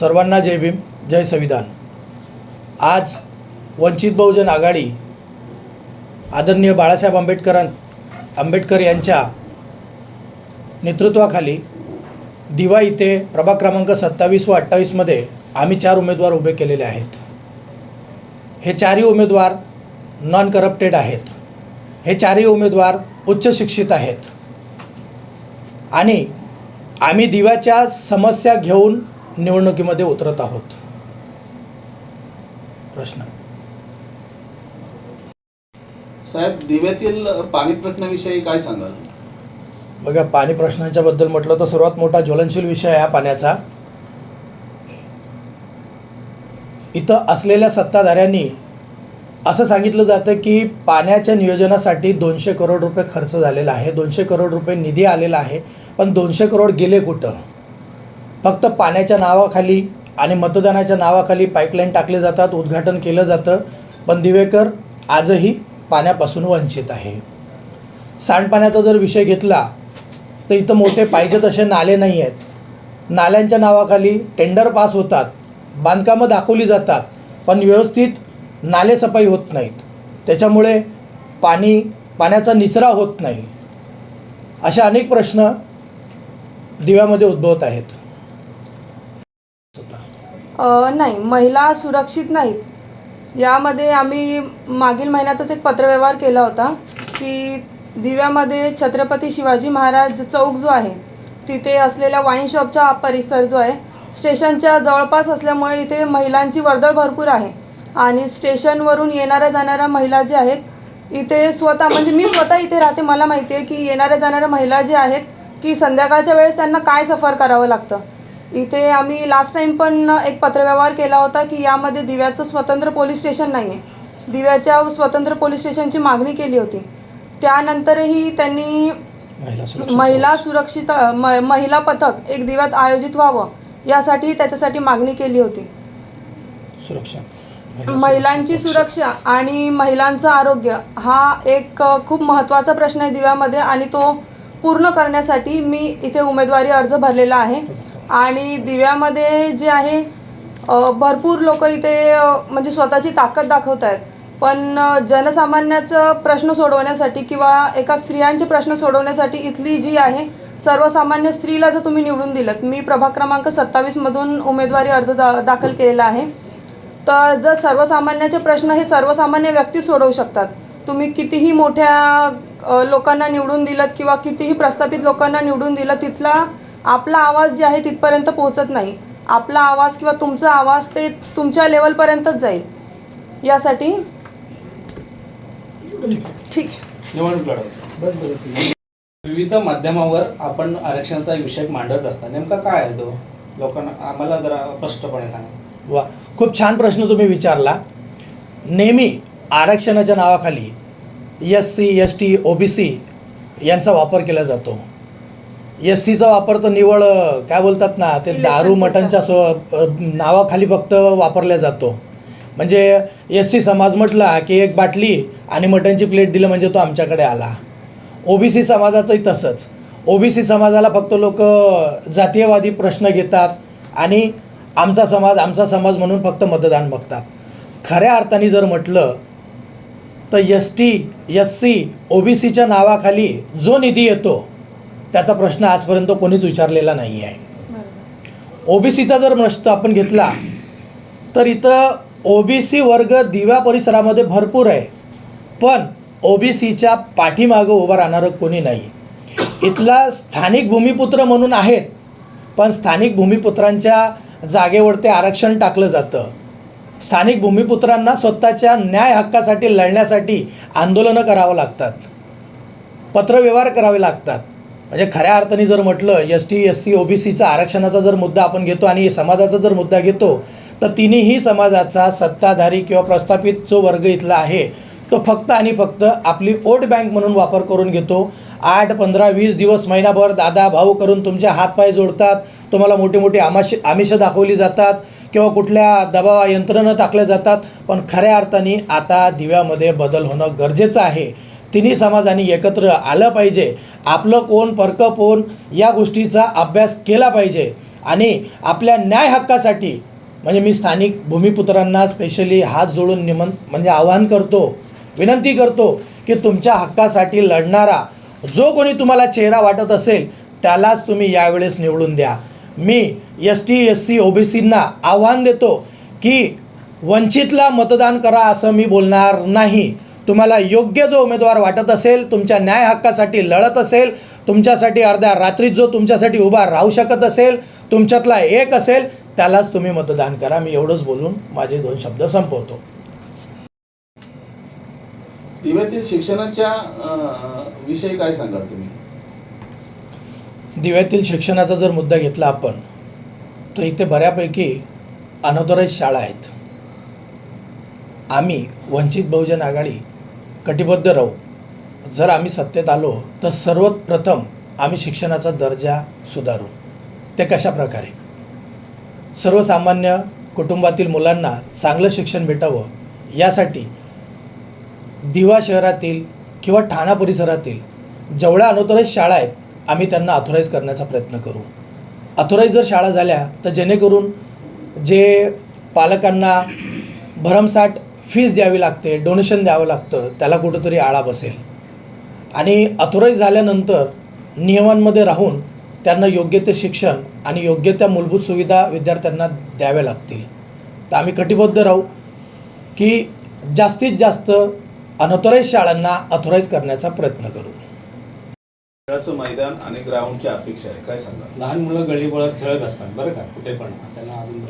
सर्वांना जय भीम जय संविधान. आज वंचित बहुजन आघाडी आदरणीय बाळासाहेब आंबेडकरां आंबेडकर यांच्या नेतृत्वाखाली दिवा इथे प्रभाग क्रमांक सत्तावीस व अठ्ठावीसमध्ये आम्ही चार उमेदवार उभे केलेले आहेत. हे चारही उमेदवार नॉन करप्टेड आहेत. हे चारही उमेदवार उच्च शिक्षित आहेत. आणि आम्ही दिव्याच्या समस्या घेऊन निवडणुकीमध्ये उतरत आहोत. प्रश्न. साहेब दिव्यातील पाणी प्रश्नाविषयी काय सांगाल? बघा पाणी प्रश्नांच्या बद्दल म्हटलं तर सर्वात मोठा ज्वलनशील विषय आहे पाण्याचा. इथं असलेल्या सत्ताधाऱ्यांनी असं सांगितलं जातं की पाण्याच्या नियोजनासाठी दोनशे करोड रुपये खर्च झालेला आहे दोनशे करोड रुपये निधी आलेला आहे पण दोनशे करोड गेले कुठं? फक्त पाण्याच्या नावाखाली आणि मतदानाच्या नावाखाली पाईपलाईन टाकले जातात उद्घाटन केलं जातं. पण दिवेकर आजही पाण्यापासून वंचित आहे. सांडपाण्याचा जर विषय घेतला तर इथं मोठे पाहिजे तसे नाले नाही आहेत. नाल्यांच्या नावाखाली टेंडर पास होतात बांधकामं दाखवली जातात पण व्यवस्थित नालेसफाई होत नाहीत. त्याच्यामुळे पाणी पाण्याचा निचरा होत नाही. असे अनेक प्रश्न दिव्यामध्ये उद्भवत आहेत. नाही महिला सुरक्षित नाहीत. यामध्ये आम्ही मागील महिन्यातच एक पत्रव्यवहार केला होता की दिव्यामध्ये छत्रपती शिवाजी महाराज चौक जो आहे तिथे असलेल्या वाईन शॉपचा परिसर जो आहे स्टेशनच्या जवळपास असल्यामुळे इथे महिलांची वर्दळ भरपूर आहे. आणि स्टेशनवरून येणाऱ्या जाणाऱ्या महिला ज्या आहेत इथे स्वतः म्हणजे मी स्वतः इथे राहते मला माहिती आहे की येणाऱ्या जाणाऱ्या महिला ज्या आहेत की संध्याकाळच्या वेळेस त्यांना काय सफर करावं लागतं. इथे आम्ही लास्ट टाइम पण एक पत्रव्यवहार केला होता की यामध्ये दिव्याचं स्वतंत्र पोलीस स्टेशन नाही आहे दिव्याच्या स्वतंत्र पोलीस स्टेशनची मागणी केली होती. त्यानंतरही त्यांनी महिला सुरक्षा महिला सुरक्षित महिला पथक एक दिव्यात आयोजित व्हावं यासाठी त्याच्यासाठी मागणी केली होती. सुरक्षा. महिलांची सुरक्षा आणि महिलांचं आरोग्य हा एक खूप महत्त्वाचा प्रश्न आहे दिव्यामध्ये आणि तो पूर्ण करण्यासाठी मी इथे उमेदवारी अर्ज भरलेला आहे. आणि दिव्यामध्ये जे आहे भरपूर लोक इथे म्हणजे स्वतःची ताकद दाखवत आहेत पण जनसामान्याचं प्रश्न सोडवण्यासाठी किंवा एका स्त्रियांचे प्रश्न सोडवण्यासाठी इथली जी आहे सर्वसामान्य स्त्रीला जर तुम्ही निवडून दिलं मी प्रभाग क्रमांक सत्तावीसमधून उमेदवारी अर्ज दा दाखल केलेला आहे. तर जर सर्वसामान्याचे प्रश्न हे सर्वसामान्य व्यक्ती सोडवू शकतात तुम्ही कितीही मोठ्या लोकांना निवडून दिलं किंवा कितीही प्रस्थापित लोकांना निवडून दिलं तिथला आपला आवाज जे आहे तिथपर्यंत पोहोचत नाही. आपला आवाज किंवा तुमचा आवाज ते तुमच्या लेवलपर्यंतच जाईल. यासाठी ठीक आहे. निवडणूक लढवत विविध माध्यमावर आपण आरक्षणाचा विषय मांडत असता नेमका काय आहे तो? लोकांना आम्हाला जरा स्पष्टपणे सांगा. वा खूप छान प्रश्न तुम्ही विचारला. नेहमी आरक्षणाच्या नावाखाली S C S T O B C यांचा वापर केला जातो. एस सीचा वापर तर निवळ काय बोलतात ना ते दारू पुरता. मटणच्या सो नावाखाली फक्त वापरला जातो. म्हणजे एस सी समाज म्हटला की एक बाटली आणि मटणची प्लेट दिलं म्हणजे तो आमच्याकडे आला. ओ बी सी समाजाचंही तसंच. ओ बी सी समाजाला फक्त लोक जातीयवादी प्रश्न घेतात आणि आमचा समाज आमचा समाज म्हणून फक्त मतदान बघतात. खऱ्या अर्थाने जर म्हटलं तर S T S C O B सीच्या नावाखाली जो निधी येतो त्याचा प्रश्न आजपर्यंत कोणीच विचारलेला नाही आहे. ओ बी सीचा जर प्रश्न आपण घेतला तर इथं ओ बी सी वर्ग दिव्या परिसरामध्ये भरपूर आहे. पण ओ बी सीच्या पाठीमागं उभं राहणारं कोणी नाही. इथला स्थानिक भूमिपुत्र म्हणून आहेत पण स्थानिक भूमिपुत्रांच्या जागेवर ते आरक्षण टाकलं जातं. स्थानिक भूमिपुत्रांना स्वतःच्या न्याय हक्कासाठी लढण्यासाठी आंदोलनं करावं लागतात. पत्रव्यवहार करावे लागतात. म्हणजे खऱ्या अर्थाने जर म्हटलं S T S C O B सीचा आरक्षणाचा जर मुद्दा आपण घेतो आणि समाजाचा जर मुद्दा घेतो तर तिन्ही समाजाचा सत्ताधारी किंवा प्रस्थापित जो वर्ग इथला आहे तो फक्त आणि फक्त आपली ओट बँक म्हणून वापर करून घेतो. आठ पंधरा वीस दिवस महिनाभर दादा भाऊ करून तुमचे हातपाय जोडतात तुम्हाला मोठी मोठी आमाश आमिषं दाखवली जातात किंवा कुठल्या दबावा यंत्रणा टाकल्या जातात. पण खऱ्या अर्थाने आता दिव्यामध्ये बदल होणं गरजेचं आहे. तिन्ही समाजांनी एकत्र आलं पाहिजे. आपलं कोण परकं कोण या गोष्टीचा अभ्यास केला पाहिजे. आणि आपल्या न्याय हक्कासाठी म्हणजे मी स्थानिक भूमिपुत्रांना स्पेशली हात जोडून निमन म्हणजे आवाहन करतो विनंती करतो की तुमच्या हक्कासाठी लढणारा जो कोणी तुम्हाला चेहरा वाटत असेल त्यालाच तुम्ही यावेळेस निवडून द्या. मी S T S C O B सींना आव्हान देतो की वंचितला मतदान करा असं मी बोलणार नाही. तुम्हाला योग्य जो उमेदवार वाटत असेल तुमच्या न्याय हक्कासाठी लढत असेल तुमच्यासाठी अर्ध्या रात्रीत जो तुमच्यासाठी उभा राहू शकत असेल तुमच्यातला एक असेल त्यालाच तुम्ही मतदान करा. मी एवढंच बोलून माझे दोन शब्द संपवतो. दिव्यातील शिक्षणाच्या विषयी काय सांगाल तुम्ही? दिव्यातील शिक्षणाचा जर मुद्दा घेतला आपण तर इथे बऱ्यापैकी अनौथराईज शाळा आहेत. आम्ही वंचित बहुजन आघाडी कटिबद्ध राहू. जर आम्ही सत्तेत आलो तर सर्वप्रथम आम्ही शिक्षणाचा दर्जा सुधारू. ते कशा प्रकारे? सर्वसामान्य कुटुंबातील मुलांना चांगलं शिक्षण भेटावं यासाठी दिवा शहरातील किंवा ठाणा परिसरातील जेवढ्या अनौथराईज शाळा आहेत आम्ही त्यांना ऑथोराईज करण्याचा प्रयत्न करू. ऑथोराईज जर शाळा झाल्या तर जेणेकरून जे पालकांना भरमसाठ फीस द्यावी लागते डोनेशन द्यावं लागतं त्याला कुठंतरी आळा बसेल. आणि अथोराईज झाल्यानंतर नियमांमध्ये राहून त्यांना योग्य ते शिक्षण आणि योग्य त्या मूलभूत सुविधा विद्यार्थ्यांना द्याव्या लागतील. तर आम्ही कटिबद्ध राहू की जास्तीत जास्त अनऑथोराईज शाळांना अथोराईज करण्याचा प्रयत्न करू. खेळाचं मैदान आणि ग्राउंडची अपेक्षा आहे. काय सांगा लहान मुलं गल्लीबोळात खेळत असतात बरं का? कुठे पण. त्यांना अजून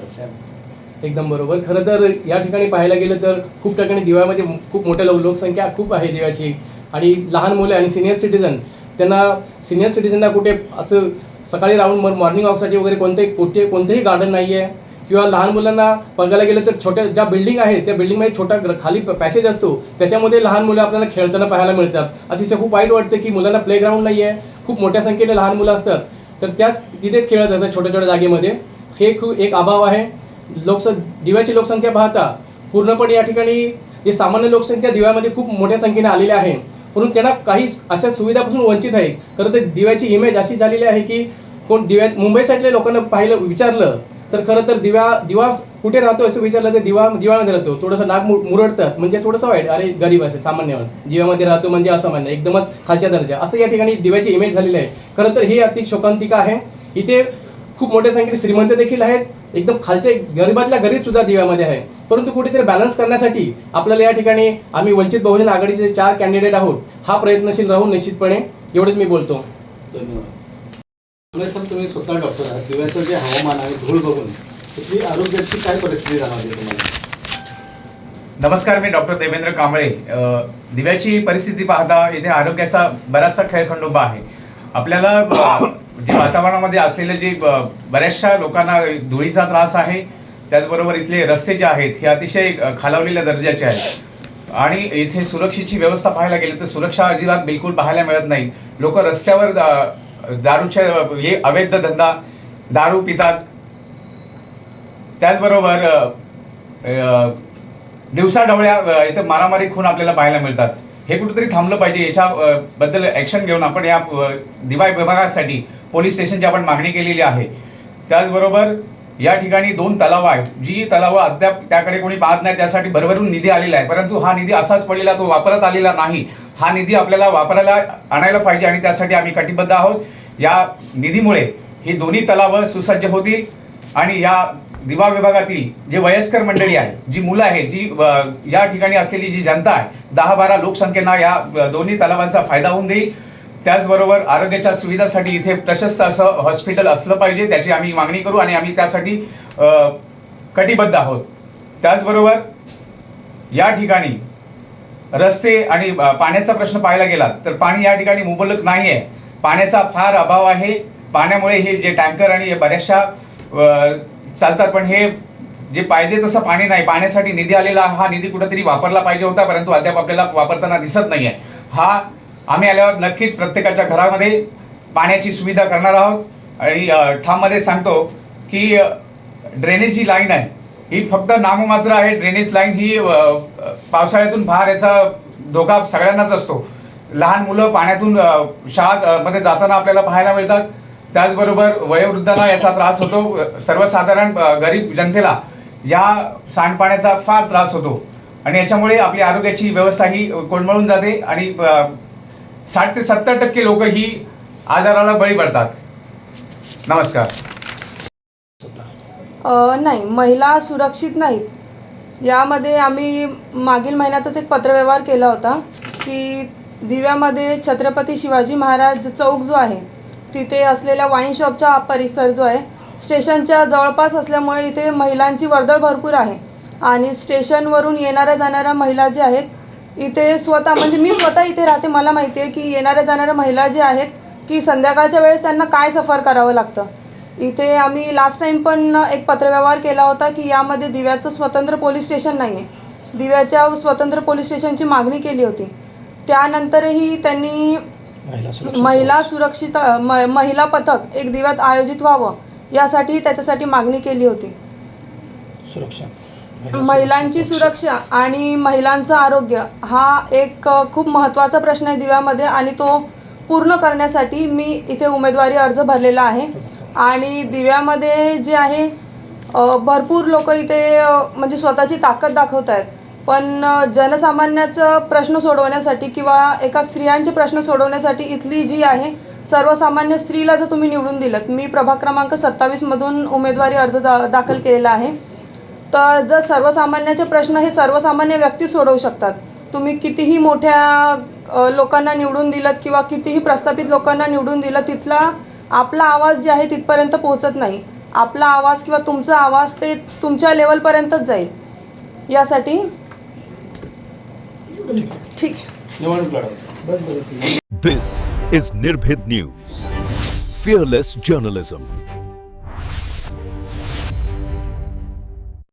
एकदम बरोबर. खरं तर या ठिकाणी पाहायला गेलं तर खूप ठिकाणी दिव्यामध्ये खूप मोठ्या लोकसंख्या खूप आहे दिव्याची आणि लहान मुलं आणि सिनियर सिटीजन त्यांना सिनियर सिटीजनला कुठे असं सकाळी राहून मॉर्निंग वॉकसाठी वगैरे कोणते कुठे कोणतेही गार्डन नाही आहे किंवा लहान मुलांना बघायला गेलं तर छोट्या ज्या बिल्डिंग आहेत त्या बिल्डिंगमध्ये छोटा खाली पॅसेज असतो. त्याच्यामध्ये लहान मुलं आपल्याला खेळताना पाहायला मिळतात. अतिशय खूप वाईट वाटतं की मुलांना प्लेग्राऊंड नाही आहे खूप मोठ्या संख्येने लहान मुलं असतात. तर त्याच तिथेच खेळत असतात छोट्या छोट्या जागेमध्ये. हे खूप एक अभाव आहे. लोकसं दिव्याची लोकसंख्या पाहता पूर्णपणे या ठिकाणी जे सामान्य लोकसंख्या दिव्यामध्ये खूप मोठ्या संख्येने आलेली आहे म्हणून त्यांना काही अशा सुविधापासून वंचित आहे. खरं तर दिव्याची इमेज अशी झालेली आहे की कोण दिव्या मुंबई साईडल्या लोकांना पाहिलं विचारलं तर खरं तर दिव्या दिवा कुठे राहतो असं विचारलं तर दिवा दिवामध्ये राहतो. थोडंसं नाग मु- मुरडतात म्हणजे थोडंसं वाईट. अरे गरीब असे सामान्य दिव्यामध्ये राहतो म्हणजे असामान्य एकदमच खालच्या दर्जा. असं या ठिकाणी दिव्याची इमेज झालेली आहे. खरं तर ही अति शोकांतिका आहे. इथे खूप मोठ्या संख्येने श्रीमंत देखील आहेत. एकदम खालच्या गरीबातल्या गरीब सुद्धा दिव्यामध्ये आहे. परंतु कुठेतरी बॅलन्स करण्यासाठी आपल्याला या ठिकाणी आम्ही वंचित बहुजन आघाडीचे चार कॅन्डिडेट आहोत. हा प्रयत्नशील राहून निश्चितपणे एवढंच मी बोलतो. धन्यवाद. सर तुम्ही स्वतः डॉक्टर आहात. दिव्याचं जे हवामान आहे धूळ बघून तिथली आरोग्याची काय परिस्थिती जाणवते तुम्हाला? नमस्कार मी डॉक्टर देवेंद्र कांबळे. दिव्याची परिस्थिती पाहता इथे आरोग्याचा बराचसा खेळखंडोबा आहे. आपल्याला जे वातावरणामध्ये असलेले जे बऱ्याचशा लोकांना धुळीचा त्रास आहे त्याचबरोबर इथले रस्ते जे आहेत हे अतिशय खालावलेल्या दर्जाचे आहेत. आणि इथे सुरक्षेची व्यवस्था पाहायला गेली तर सुरक्षा अजिबात बिलकुल पाहायला मिळत नाही. लोक रस्त्यावर दारूच्या हे अवैध धंदा दारू पितात. त्याचबरोबर दिवसा अ, दिवसाढवळ्या इथं मारामारी खून आपल्याला पाहायला मिळतात. हे कुठेतरी थांबलं पाहिजे याच्या बद्दल ॲक्शन घेऊन आपण या दिवाळी विभागासाठी पोलीस स्टेशनची आपण मागणी केलेली आहे. त्याचबरोबर या ठिकाणी दोन तलाव आहेत. जी तलावं अद्याप त्याकडे कोणी पाहत नाही त्यासाठी भरभरून निधी आलेला आहे. परंतु हा निधी असाच पडलेला तो वापरत आलेला नाही. हा निधी आपल्याला वापरायला आणायला पाहिजे आणि त्यासाठी आम्ही कटिबद्ध आहोत. या निधीमुळे ही दोन्ही तलावं सुसज्ज होतील आणि या दिवा विभागातील जे वयस्कर मंडळी आहे जी मुलं आहेत जी या ठिकाणी असलेली जी जनता आहे दहा बारा लोकसंख्येना या दोन्ही तलावांचा फायदा होऊन देईल त्याचबरोबर आरोग्याच्या सुविधासाठी इथे प्रशस्त असं हॉस्पिटल असलं पाहिजे त्याची आम्ही मागणी करू आणि आम्ही त्यासाठी कटिबद्ध आहोत. त्याचबरोबर या ठिकाणी रस्ते आणि पाण्याचा प्रश्न पाहायला गेला तर पाणी या ठिकाणी मुबलक नाही आहे पाण्याचा फार अभाव आहे. पाण्यामुळे हे जे टँकर आणि हे बऱ्याचशा चालतात पण हे जे पाहिजे तसं पाणी नाही. पाण्यासाठी निधी आलेला हा निधी कुठंतरी वापरला पाहिजे होता परंतु अद्याप आपल्याला वापरताना दिसत नाही आहे हा आम्ही आल्यावर नक्कीच प्रत्येकाच्या घरामध्ये पाण्याची सुविधा करणार आहोत. आणि ठाममध्ये सांगतो की ड्रेनेजची ड्रेनेज जी लाईन आहे ही फक्त नाममात्र आहे. ड्रेनेज लाईन ही पावसाळ्यातून बाहेर याचा धोका सगळ्यांनाच असतो. लहान मुलं पाण्यातून शाळामध्ये जाताना आपल्याला पाहायला मिळतात. त्याचबरोबर वयोवृद्धांना याचा त्रास होतो. सर्वसाधारण गरीब जनतेला या सांडपाण्याचा फार त्रास होतो. आणि याच्यामुळे आपली आरोग्याची व्यवस्था ही कोंडमळून जाते. आणि साठ ते सत्तर टक्के लोक ही आजाराला बळी पडतात. नमस्कार. नाही महिला सुरक्षित नाहीत. यामध्ये आम्ही मागील महिन्यातच एक पत्रव्यवहार केला होता की दिव्यामध्ये छत्रपती शिवाजी महाराज चौक जो आहे तिथे असलेल्या वाईन शॉपचा परिसर जो आहे स्टेशनच्या जवळपास असल्यामुळे इथे महिलांची वर्दळ भरपूर आहे. आणि स्टेशनवरून येणाऱ्या जाणाऱ्या महिला ज्या आहेत इथे स्वतः म्हणजे मी स्वतः इथे राहते. मला माहिती आहे की येणाऱ्या जाणाऱ्या महिला ज्या आहेत की संध्याकाळच्या वेळेस त्यांना काय सफर करावं लागतं. इथे आम्ही लास्ट टाइम पण एक पत्रव्यवहार केला होता की यामध्ये दिव्याचं स्वतंत्र पोलीस स्टेशन नाही आहे दिव्याच्या स्वतंत्र पोलीस स्टेशनची मागणी केली होती. त्यानंतरही त्यांनी महिला सुरक्षित म- महिला पथक एक दिव्यात आयोजित व्हावं यासाठी त्याच्यासाठी मागणी केली होती. सुरक्षा. महिलांची सुरक्षा आणि महिलांचं आरोग्य हा एक खूप महत्त्वाचा प्रश्न आहे दिव्यामध्ये आणि तो पूर्ण करण्यासाठी मी इथे उमेदवारी अर्ज भरलेला आहे. आणि दिव्यामध्ये जे आहे भरपूर लोक इथे म्हणजे स्वतःची ताकद दाखवत आहेत. पण जनसामान्याचं प्रश्न सोडवण्यासाठी किंवा एका स्त्रियांचे प्रश्न सोडवण्यासाठी इथली जी आहे सर्वसामान्य स्त्रीला जर तुम्ही निवडून दिलं मी प्रभाग क्रमांक सत्तावीसमधून उमेदवारी अर्ज दा दाखल केलेला आहे. तर जर सर्वसामान्याचे प्रश्न हे सर्वसामान्य व्यक्ती सोडवू शकतात. तुम्ही कितीही मोठ्या लोकांना निवडून दिलं किंवा कितीही प्रस्थापित लोकांना निवडून दिलं तिथला आपला आवाज जे आहे तिथपर्यंत पोहोचत नाही. आपला आवाज किंवा तुमचा आवाज ते तुमच्या लेवलपर्यंतच जाईल. यासाठी ठीक This is Nirbhid News. Fearless journalism.